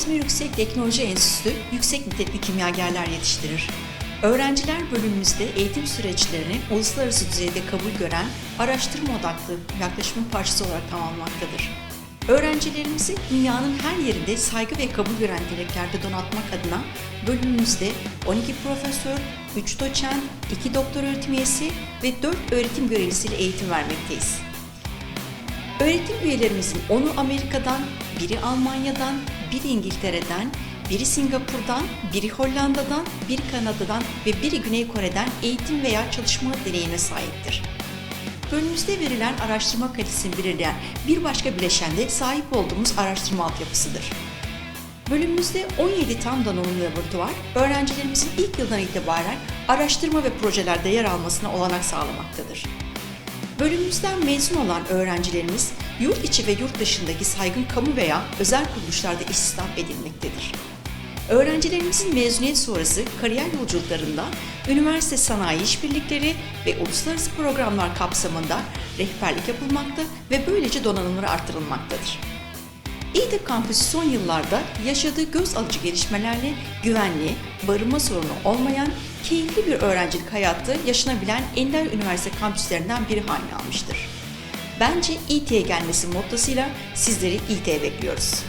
İzmir Yüksek Teknoloji Enstitüsü yüksek nitelikli kimyagerler yetiştirir. Öğrenciler bölümümüzde eğitim süreçlerini uluslararası düzeyde kabul gören araştırma odaklı yaklaşımın parçası olarak tamamlamaktadır. Öğrencilerimizi dünyanın her yerinde saygı ve kabul gören niteliklerde donatmak adına bölümümüzde 12 profesör, 3 doçent, 2 doktor öğretim üyesi ve 4 öğretim görevlisiyle eğitim vermekteyiz. Öğretim üyelerimizin 10'u Amerika'dan, biri Almanya'dan, biri İngiltere'den, biri Singapur'dan, biri Hollanda'dan, biri Kanada'dan ve biri Güney Kore'den eğitim veya çalışma deneyime sahiptir. Bölümümüzde verilen araştırma kalitesini belirleyen bir başka bileşen de sahip olduğumuz araştırma altyapısıdır. Bölümümüzde 17 tam donanımlı laboratuvar, öğrencilerimizin ilk yıldan itibaren araştırma ve projelerde yer almasına olanak sağlamaktadır. Bölümümüzden mezun olan öğrencilerimiz yurt içi ve yurt dışındaki saygın kamu veya özel kuruluşlarda istihdam edilmektedir. Öğrencilerimizin mezuniyet sonrası kariyer yolculuklarında üniversite sanayi işbirlikleri ve uluslararası programlar kapsamında rehberlik yapılmakta ve böylece donanımları artırılmaktadır. İİTE kampüsü son yıllarda yaşadığı göz alıcı gelişmelerle güvenli, barınma sorunu olmayan, keyifli bir öğrencilik hayatı yaşanabilen ender üniversite kampüslerinden biri haline almıştır. Bence İİTE'ye gelmesi mottosuyla sizleri İİTE'ye bekliyoruz.